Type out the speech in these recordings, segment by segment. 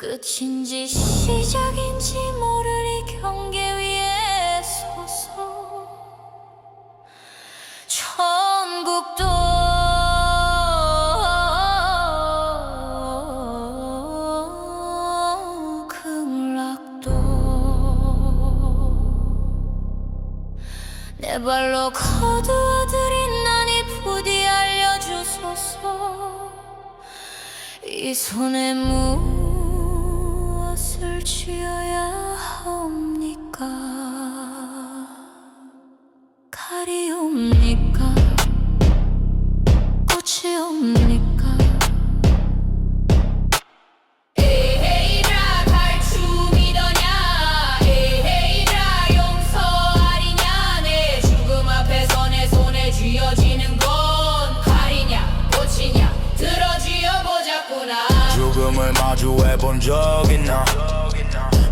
끝인지 시작인지 모를 이 경계 위에 서서 천국도 극락도 내 발로 거두어들인 난이 부디 알려주소서. 이 손에 무 엇을 쥐어야 합니까 죽음을 마주해 본 적 있나?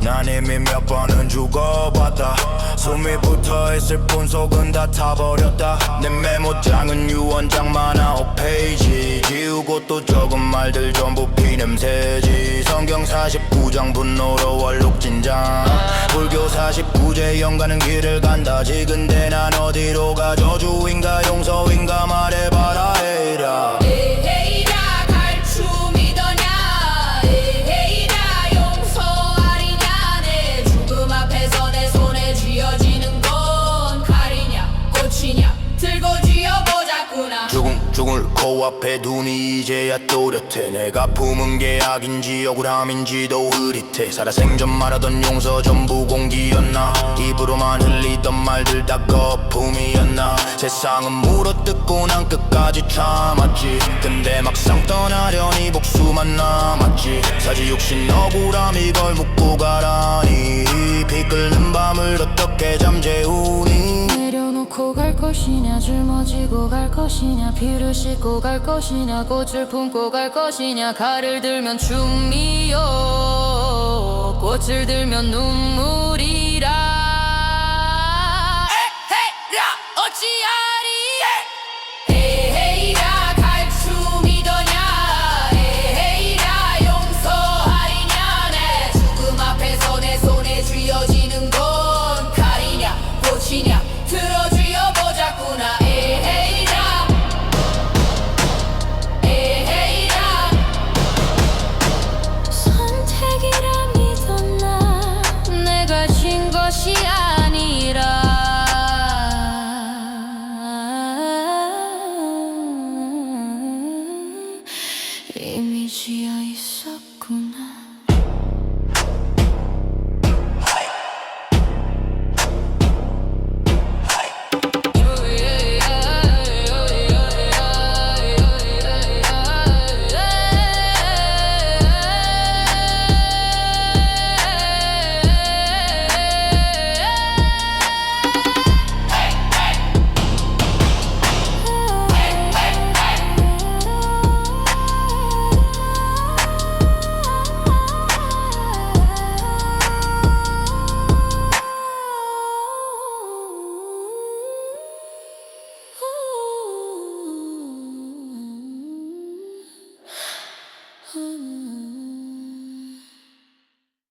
난 이미 몇 번은 죽어봤다. 숨이 붙어있을 뿐 속은 다 타버렸다. 내 메모장은 유언장만 아홉 페이지. 지우고 또 적은 말들 전부 피냄새지. 성경 49장 분노로 월룩진장. 불교 49제 영가는 길을 간다. 지근데 난 어디로 가 저주인가 용서인가 말해봐라 에헤이라 코앞에 두니 이제야 또렷해. 내가 품은 게 악인지 억울함인지도 흐릿해. 살아생전 말하던 용서 전부 공기였나? 입으로만 흘리던 말들 다 거품이었나? 세상은 물어뜯고 난 끝까지 참았지. 근데 막상 떠나려니 복수만 남았지. 사지 육신 억울함 이 걸 묻고 가라니. 비 끓는 밤을 어떻게 잠재우니 것이냐 짊어지고 갈 것이냐 피를 씻고 갈 것이냐 꽃을 품고 갈 것이냐 칼을 들면 춤이요. 꽃을 들면 눈물이 শিয়ানীরা Image